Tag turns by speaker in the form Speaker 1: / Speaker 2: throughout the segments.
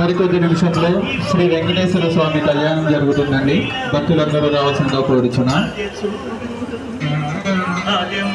Speaker 1: మరికొద్ది నిమిషంలో శ్రీ వెంకటేశ్వర స్వామి కళ్యాణం జరుగుతుందండి. భక్తులందరూ రావాల్సిందిగా కోరుచున్నా.
Speaker 2: ఆనందమయము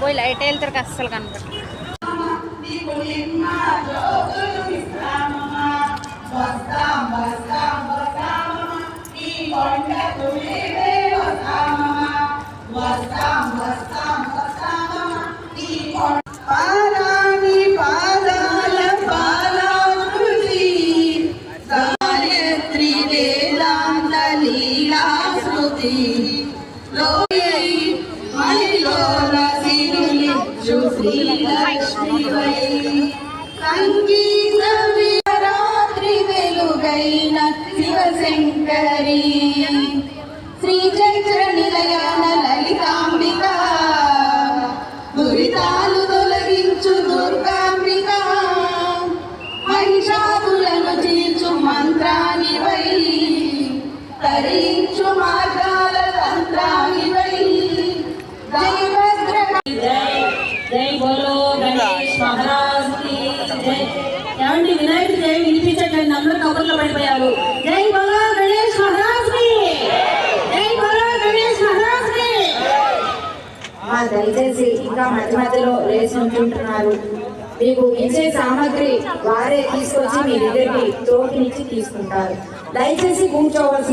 Speaker 3: పోయి లైట్ వెళ్తారు అస్సలు కనపడదు
Speaker 4: మహిళల సిరులిచ్చు శ్రీలక్ష్మి వై సంగీత రాత్రి వెలుగైన శివశంకరి శ్రీ చైత్ర నిలయాన లలితాంబిక దురితాలు తొలగించు దుర్గాంబిక మహిషాదులను చీల్చు తరించు మార్గాల తంత్రాని వై జై భద్ర
Speaker 5: జై బోలో గణేష్ మహారాజ్కి జై ఏమండి వినాయకుడి జై వినిపించట్లేదు అందరూ కబుర్లో పడిపోయారు. జై బోలో గణేష్ మహారాజ్ జై బోలో గణేష్ మహారాజ్
Speaker 6: దయచేసి ఇంకా మధ్య మధ్యలో లేచి ఉంటుంటున్నారు. మీకు ఇచ్చే సామాగ్రి వారే తీసుకొచ్చి మీ దగ్గరికి తోటి నుంచి తీసుకుంటారు. దయచేసి కూర్చోవలసి